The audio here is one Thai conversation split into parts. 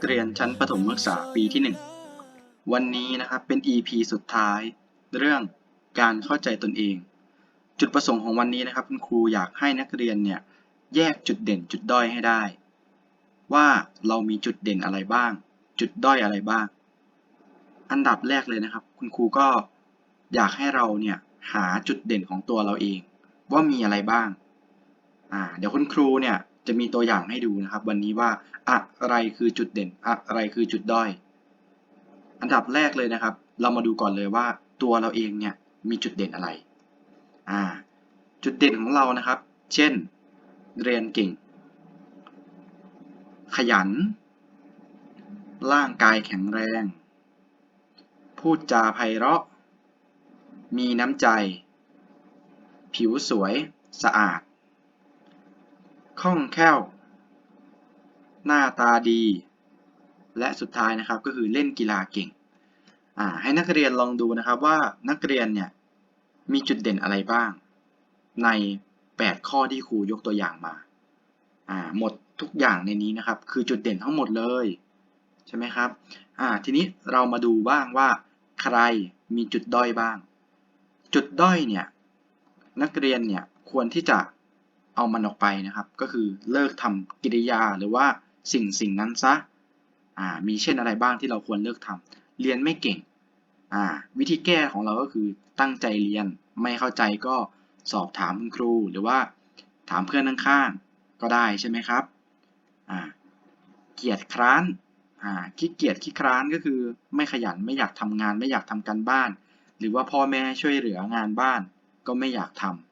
นักเรียนชั้นประถมศึกษาปีที่ 1 วันนี้นะครับเป็น EP สุดท้าย เรื่องการเข้าใจตนเอง จุดประสงค์ของวันนี้นะครับคุณครูอยากให้นักเรียนเนี่ยแยกจุดเด่นจุดด้อยให้ได้ ว่าเรามีจุดเด่นอะไรบ้าง จุดด้อยอะไรบ้าง อันดับแรกเลยนะครับ คุณครูก็อยากให้เราเนี่ยหาจุดเด่นของตัวเราเอง ว่ามีอะไรบ้างอ่าเดี๋ยวคุณครูเนี่ย จะมีตัวอย่างให้ดูนะครับ วันนี้ว่าอะไรคือจุดเด่น อะไรคือจุดด้อย อันดับแรกเลยนะครับ เรามาดูก่อนเลยว่าตัวเราเองเนี่ยมีจุดเด่นอะไร อ่า จุดเด่นของเรานะครับ เช่น เรียนเก่ง ขยัน ร่างกายแข็งแรง พูดจาไพเราะ มีน้ำใจ ผิวสวย สะอาด คล่องแคล่ว หน้าตาดี และสุดท้ายนะครับก็คือเล่นกีฬาเก่ง ให้นักเรียนลองดูนะครับว่านักเรียนเนี่ยมีจุดเด่นอะไรบ้าง ใน 8 ข้อที่ครูยกตัวอย่างมาาหมดทุกอย่างในนี้นะครับ คือจุดเด่นทั้งหมดเลยใช่ไหมครับทีนี้เรามาดูบ้างว่า ใครมีจุดด้อยบ้าง จุดด้อยเนี่ยนักเรียนเนี่ยควรที่จะ เอามันออกไปนะครับ ก็คือเลิกทำกิริยาหรือว่าสิ่งสิ่งนั้นซะอ่ามีเช่นอะไรบ้างที่เราควรเลิกทำเรียนไม่เก่งอ่าวิธีแก้ของเราก็คือตั้งใจเรียนไม่เข้าใจก็สอบถามคุณครูหรือว่าถามเพื่อนข้างๆก็ได้ใช่ไหมครับอ่าเกียจคร้านอ่าขี้เกียจขี้คร้านก็คือไม่ขยันไม่อยากทำงาน ไม่อยากทำการบ้าน หรือว่าพ่อแม่ช่วยเหลืองานบ้านก็ไม่อยากทำ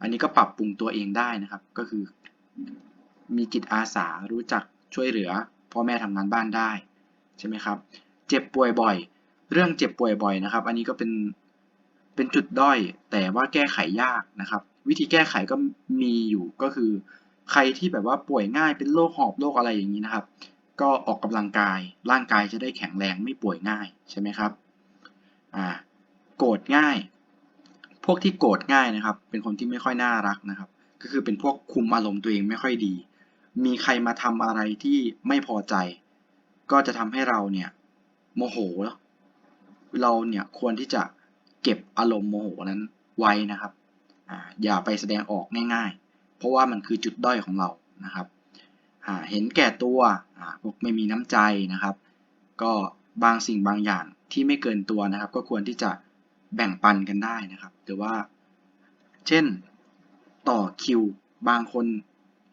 อันนี้ก็ปรับปรุงตัวเองได้นะครับ ก็คือ มีจิตอาสารู้จักช่วยเหลือพ่อแม่ทำงานบ้านได้ใช่ไหมครับ เจ็บป่วยบ่อย เรื่องเจ็บป่วยบ่อยนะครับ อันนี้ก็เป็นเป็นจุดด้อย แต่ว่าแก้ไขยากนะครับ วิธีแก้ไขก็มีอยู่ก็คือ ใครที่แบบว่าป่วยง่ายเป็นโรคหอบโรคอะไรอย่างนี้นะครับ ก็ออกกำลังกายร่างกายจะได้แข็งแรงไม่ป่วยง่ายใช่ไหมครับอ่าโกรธง่าย พวกที่โกรธง่ายนะครับ เป็นคนที่ไม่ค่อยน่ารักนะครับ ก็คือเป็นพวกคุมอารมณ์ตัวเองไม่ค่อยดี มีใครมาทำอะไรที่ไม่พอใจ ก็จะทำให้เราเนี่ยโมโห เราเนี่ยควรที่จะเก็บอารมณ์โมโหนั้นไว้นะครับออย่าไปแสดงออกง่าย ๆ เพราะว่ามันคือจุดด้อยของเรานะครับเห็นแก่ตัวพวกไม่มีน้ำใจนะครับ ก็บางสิ่งบางอย่างที่ไม่เกินตัวนะครับ ก็ควรที่จะ แบ่งปันกันได้นะครับ หรือว่า เช่นต่อคิว บางคน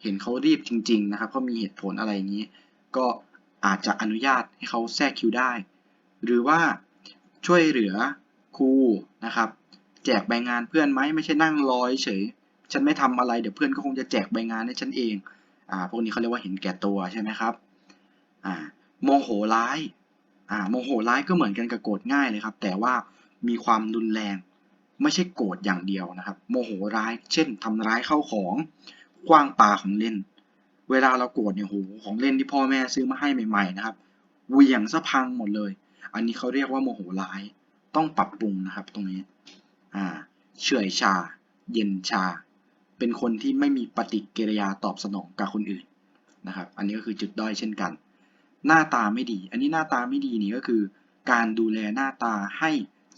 เห็นเขารีบจริง ๆ นะครับเขามีเหตุผลอะไรอย่างนี้ ก็อาจจะอนุญาตให้เขาแทรกคิวได้ หรือว่าช่วยเหลือครูนะครับ แจกใบงานเพื่อนไหมไม่ใช่นั่งรอเฉย ฉันไม่ทำอะไรเดี๋ยวเพื่อนก็คงจะแจกใบงานให้ฉันเองอ่าพวกนี้เขาเรียกว่าเห็นแก่ตัวใช่ไหมครับอ่าโมโหร้ายอ่าโมโหร้ายก็เหมือนกันกับโกรธง่ายเลยครับ แต่ว่า มีความรุนแรง ไม่ใช่โกรธอย่างเดียวนะครับ โมโหร้าย เช่นทำร้ายเข้าของคว้างปาของเล่น เวลาเราโกรธเนี่ยโหของเล่นที่พ่อแม่ซื้อมาให้ใหม่ๆนะครับเหวี่ยงซะพังหมดเลย อันนี้เขาเรียกว่าโมโหร้าย ต้องปรับปรุงนะครับตรงนี้อ่าเฉื่อยชา เย็นชา เป็นคนที่ไม่มีปฏิกิริยาตอบสนองกับคนอื่นนะครับ อันนี้ก็คือจุดด้อยเช่นกัน หน้าตาไม่ดี อันนี้หน้าตาไม่ดีนี่ก็คือ การดูแลหน้าตาให้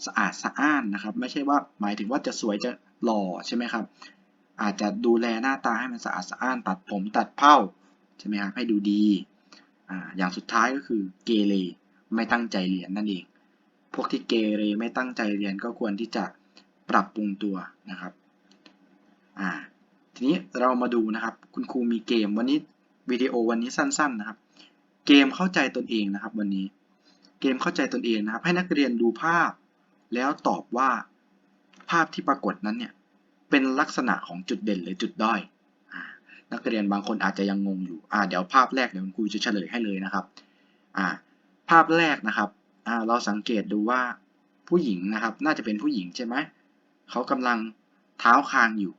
สะอาดสะอ้านนะครับ ไม่ใช่ว่าหมายถึงว่าจะสวยจะหล่อใช่ไหมครับ อาจจะดูแลหน้าตาให้มันสะอาดสะอ้านตัดผมตัดเผ้าใช่ไหมครับให้ดูดีออย่างสุดท้ายก็คือเกเรไม่ตั้งใจเรียนนั่นเอง พวกที่เกเรไม่ตั้งใจเรียนก็ควรที่จะปรับปรุงตัวนะครับอ่าทีนี้เรามาดูนะครับ คุณครูมีเกมวันนี้วิดีโอวันนี้สั้น ๆนะครับ เกมเข้าใจตนเองนะครับ วันนี้ เกมเข้าใจตนเองนะครับ ให้นักเรียนดูภาพ แล้วตอบว่า ภาพที่ปรากฏนั้นเนี่ยเป็นลักษณะของจุดเด่นหรือจุดด้อยอนักเรียนบางคนอาจจะยังงงอยู่อ่าเดี๋ยวภาพแรกเดี๋ยวคุณครูจะเฉลยให้เลยนะครับอ่าภาพแรกนะครับอ่าเราสังเกตดูว่าผู้หญิงนะครับ น่าจะเป็นผู้หญิงใช่ไหมเขากำลังเท้าคางอยู่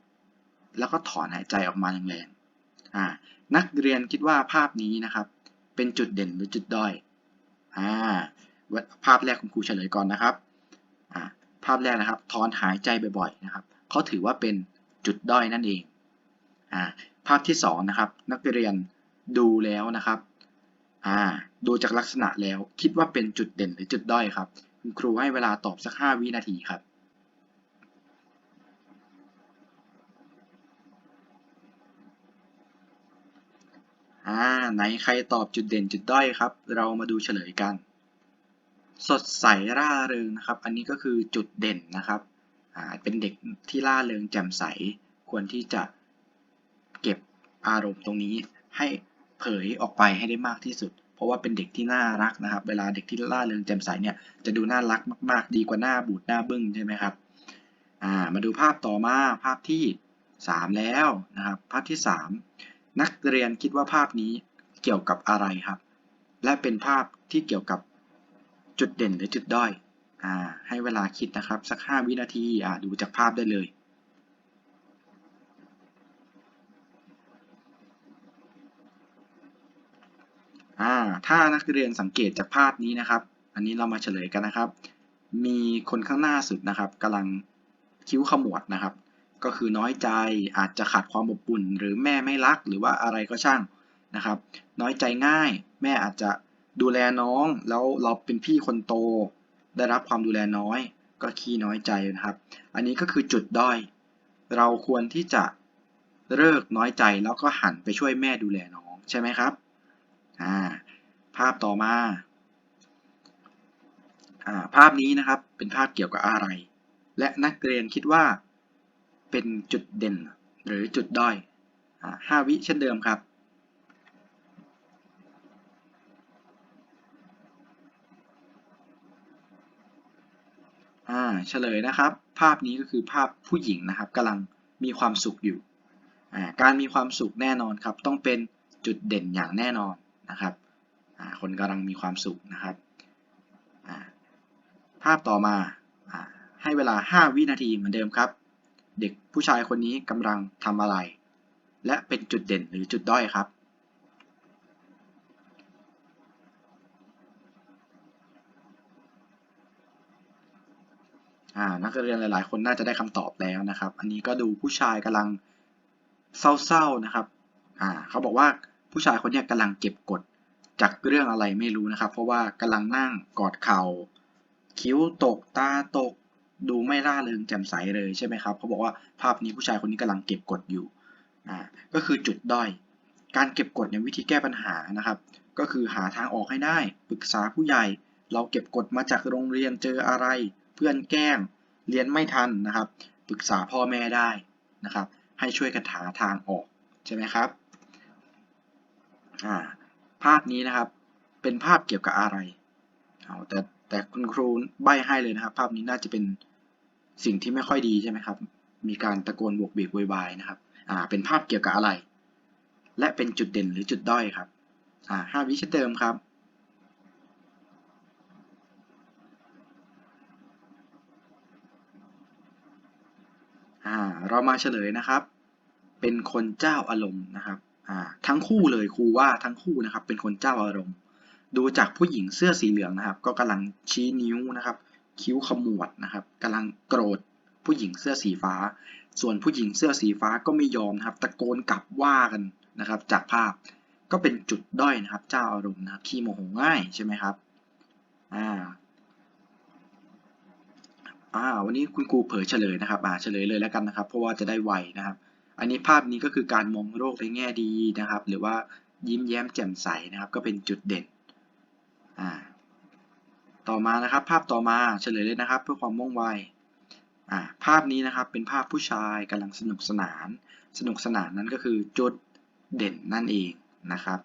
แล้วก็ถอนหายใจออกมาแรงๆอ่านักเรียนคิดว่าภาพนี้นะครับ เป็นจุดเด่นหรือจุดด้อยอ่าภาพแรกคุณครูเฉลยก่อนนะครับาพแรกนะครับถอนหายใจบ่อยๆนะครับเขาถือว่าเป็นจุดด้อยนั่นเองอ่าภาพที่2นะครับนักเรียนดูแล้วนะครับอ่าดูจากลักษณะแล้วคิดว่าเป็นจุดเด่นหรือจุดด้อยครับคุณครูให้เวลาตอบสัก 5 วินาทีครับอ่าไหนใครตอบจุดเด่นจุดด้อยครับ เรามาดูเฉลยกัน สดใสร่าเริงนะครับ อันนี้ก็คือจุดเด่นนะครับอ่าเป็นเด็กที่ร่าเริงแจ่มใส ควรที่จะเก็บอารมณ์ตรงนี้ให้เผยออกไปให้ได้มากที่สุด เพราะว่าเป็นเด็กที่น่ารักนะครับ เวลาเด็กที่ร่าเริงแจ่มใสเนี่ยจะดูน่ารักมาก ๆ ดีกว่าหน้าบูดหน้าบึ้งใช่ไหมครับอ่ามาดูภาพต่อมาภาพที่ 3 แล้วนะครับ ภาพที่ 3 นักเรียนคิดว่าภาพนี้เกี่ยวกับอะไรครับ และเป็นภาพที่เกี่ยวกับ จุดเด่นหรือจุดด้อยอ่าให้เวลาคิดนะครับสัก 5 วินาทีอ่าดูจากภาพได้เลยอ่าถ้านักเรียนสังเกตจากภาพนี้นะครับ อันนี้เรามาเฉลยกันนะครับ มีคนข้างหน้าสุดนะครับกำลังคิ้วขมวดนะครับ ก็คือน้อยใจอาจจะขาดความอบอุ่น หรือแม่ไม่รักหรือว่าอะไรก็ช่างนะครับ น้อยใจง่าย แม่อาจจะ ดูแลน้องแล้วเราเป็นพี่คนโต ได้รับความดูแลน้อย ก็ขี้น้อยใจนะครับ อันนี้ก็คือจุดด้อย เราควรที่จะเลิกน้อยใจแล้วก็หันไปช่วยแม่ดูแลน้องใช่ไหมครับอ่าภาพต่อมาอ่าภาพนี้นะครับเป็นภาพเกี่ยวกับอะไร และนักเรียนคิดว่าเป็นจุดเด่นหรือจุดด้อยห้าวิเช่นเดิมครับ อ่าเฉลยนะครับ ภาพนี้ก็คือภาพผู้หญิงนะครับกำลังมีความสุขอยู่อ่าการมีความสุขแน่นอนครับ ต้องเป็นจุดเด่นอย่างแน่นอนนะครับอ่าคนกำลังมีความสุขนะครับอ่าภาพต่อมาอ่าให้เวลา 5 วินาทีเหมือนเดิมครับ เด็กผู้ชายคนนี้กำลังทำอะไร และเป็นจุดเด่นหรือจุดด้อยครับ อ่านักเรียนหลาย ๆ คนน่าจะได้คำตอบแล้วนะครับ อันนี้ก็ดูผู้ชายกำลังเศร้าๆนะครับอ่าเขาบอกว่าผู้ชายคนนี้กำลังเก็บกดจากเรื่องอะไรไม่รู้นะครับ เพราะว่ากำลังนั่งกอดเข่าคิ้วตกตาตก ดูไม่ร่าเริงแจ่มใสเลยใช่ไหมครับเขาบอกว่าภาพนี้ผู้ชายคนนี้กำลังเก็บกดอยู่อ่าก็คือจุดด้อย การเก็บกดในวิธีแก้ปัญหานะครับ ก็คือหาทางออกให้ได้ปรึกษาผู้ใหญ่ เราเก็บกดมาจากโรงเรียนเจออะไร พื่อนแกล้งเรียนไม่ทันนะครับ ปรึกษาพ่อแม่ได้นะครับ ให้ช่วยกันหาทางออกใช่ไหมครับอ่าภาพนี้นะครับเป็นภาพเกี่ยวกับอะไรเอาแต่แต่คุณครูใบ้ให้เลยนะครับ ภาพนี้น่าจะเป็นสิ่งที่ไม่ค่อยดีใช่ไหมครับ มีการตะโกนบวกเบกวายนะครับอ่าเป็นภาพเกี่ยวกับอะไร และเป็นจุดเด่นหรือจุดด้อยครับอ่าห้าวิชเดิมครับ อ่า เรามาเฉลยนะครับ เป็นคนเจ้าอารมณ์นะครับอ่าทั้งคู่เลยครูว่าทั้งคู่นะครับ เป็นคนเจ้าอารมณ์ ดูจากผู้หญิงเสื้อสีเหลืองนะครับ ก็กำลังชี้นิ้วนะครับ คิ้วขมวดนะครับกำลังโกรธผู้หญิงเสื้อสีฟ้า ส่วนผู้หญิงเสื้อสีฟ้าก็ไม่ยอมนะครับ ตะโกนกลับว่ากันนะครับ จากภาพก็เป็นจุดด้อยนะครับ เจ้าอารมณ์นะครับขี้โมโหง่ายใช่ไหมครับอ่า อ่าวันนี้คุณครูเผยเฉลยนะครับอ่าเฉลยเลยแล้วกันนะครับ เพราะว่าจะได้ไวนะครับ อันนี้ภาพนี้ก็คือการมองโลกในแง่ดีนะครับ หรือว่ายิ้มแย้มแจ่มใสนะครับ ก็เป็นจุดเด่นอ่าต่อมานะครับ ภาพต่อมาเฉลยเลยนะครับ เพื่อความว่องไวอ่าภาพนี้นะครับเป็นภาพผู้ชายกำลังสนุกสนาน สนุกสนานนั้นก็คือจุดเด่นนั่นเองนะครับ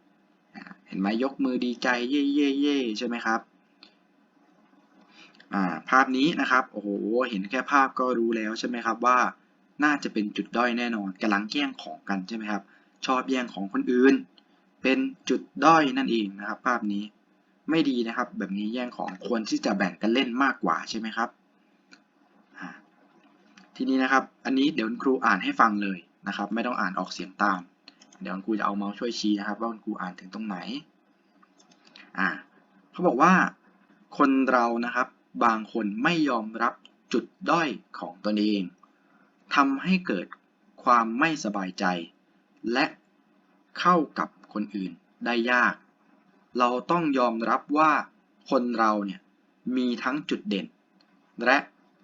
เห็นไหมยกมือดีใจเย่เย่เย่ใช่ไหมครับ อ่าภาพนี้นะครับโอ้โหเห็นแค่ภาพก็รู้แล้วใช่ไหมครับว่า น่าจะเป็นจุดด้อยแน่นอนกำลังแย่งของกันใช่ไหมครับ ชอบแย่งของคนอื่น เป็นจุดด้อยนั่นเองนะครับ ภาพนี้ไม่ดีนะครับ แบบนี้แย่งของควรที่จะแบ่งกันเล่นมากกว่าใช่ไหมครับทีนี้นะครับ อันนี้เดี๋ยวคุณครูอ่านให้ฟังเลยนะครับ ไม่ต้องอ่านออกเสียงตาม เดี๋ยวคุณครูจะเอาเมาส์ช่วยชี้นะครับ ว่าคุณครูอ่านถึงตรงไหน อ่าเขาบอกว่า คนเรานะครับ บางคนไม่ยอมรับจุดด้อยของตนเองทำให้เกิดความไม่สบายใจ และเข้ากับคนอื่นได้ยาก เราต้องยอมรับว่าคนเราเนี่ยมีทั้งจุดเด่น และ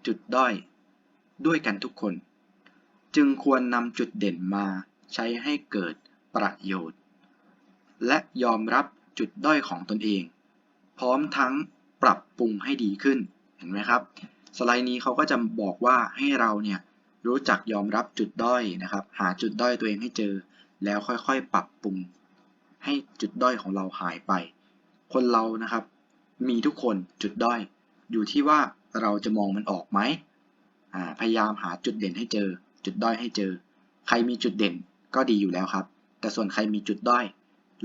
จุดด้อยด้วยกันทุกคน จึงควรนำจุดเด่นมาใช้ให้เกิดประโยชน์ และยอมรับจุดด้อยของตนเอง พร้อมทั้ง ปรับปรุงให้ดีขึ้น เห็นไหมครับ สไลด์นี้เขาก็จะบอกว่าให้เราเนี่ยรู้จักยอมรับจุดด้อยนะครับ หาจุดด้อยตัวเองให้เจอ แล้วค่อยๆ ปรับปรุง ให้จุดด้อยของเราหายไป คนเรานะครับ มีทุกคนจุดด้อย อยู่ที่ว่าเราจะมองมันออกไหมพยายามหาจุดเด่นให้เจอ จุดด้อยให้เจอ ใครมีจุดเด่นก็ดีอยู่แล้วครับ แต่ส่วนใครมีจุดด้อย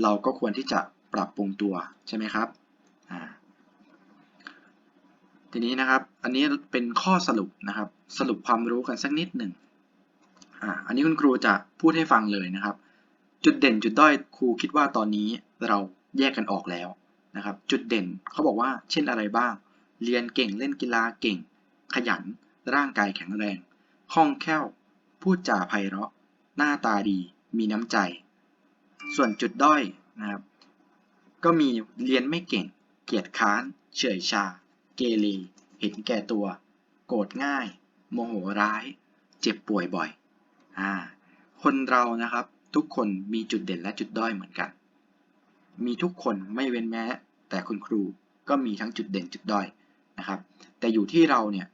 เราก็ควรที่จะปรับปรุงตัวใช่ไหมครับอ่า ทีนี้นะครับ อันนี้เป็นข้อสรุปนะครับ สรุปความรู้กันสักนิดหนึ่งอ่าอันนี้คุณครูจะพูดให้ฟังเลยนะครับ จุดเด่นจุดด้อยครูคิดว่าตอนนี้เราแยกกันออกแล้วนะครับ จุดเด่นเขาบอกว่าเช่นอะไรบ้าง เรียนเก่งเล่นกีฬาเก่ง ขยัน ร่างกายแข็งแรงคล่องแคล่ว พูดจาไพเราะ หน้าตาดี มีน้ำใจ ส่วนจุดด้อยนะครับ ก็มีเรียนไม่เก่ง เกียจค้าน เฉื่อยชา เกเรเห็นแก่ตัว โกรธง่าย โมโหร้าย เจ็บป่วยบ่อยอ่าคนเรานะครับ ทุกคนมีจุดเด่นและจุดด้อยเหมือนกัน มีทุกคนไม่เว้นแม้ แต่คุณครูก็มีทั้งจุดเด่นจุดด้อยนะครับ แต่อยู่ที่เราเนี่ย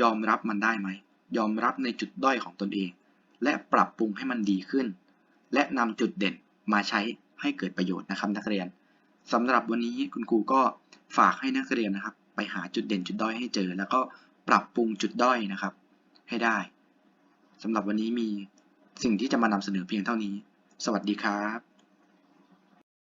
ยอมรับมันได้ไหม ยอมรับในจุดด้อยของตนเอง และปรับปรุงให้มันดีขึ้น และนำจุดเด่นมาใช้ให้เกิดประโยชน์นะครับนักเรียนสำหรับวันนี้คุณครูก็ฝากให้นักเรียนนะครับ ไปหาจุดเด่นจุดด้อยให้เจอ แล้วก็ปรับปรุงจุดด้อยนะครับ ให้ได้สำหรับวันนี้มีสิ่งที่จะมานำเสนอเพียงเท่านี้ สวัสดีครับ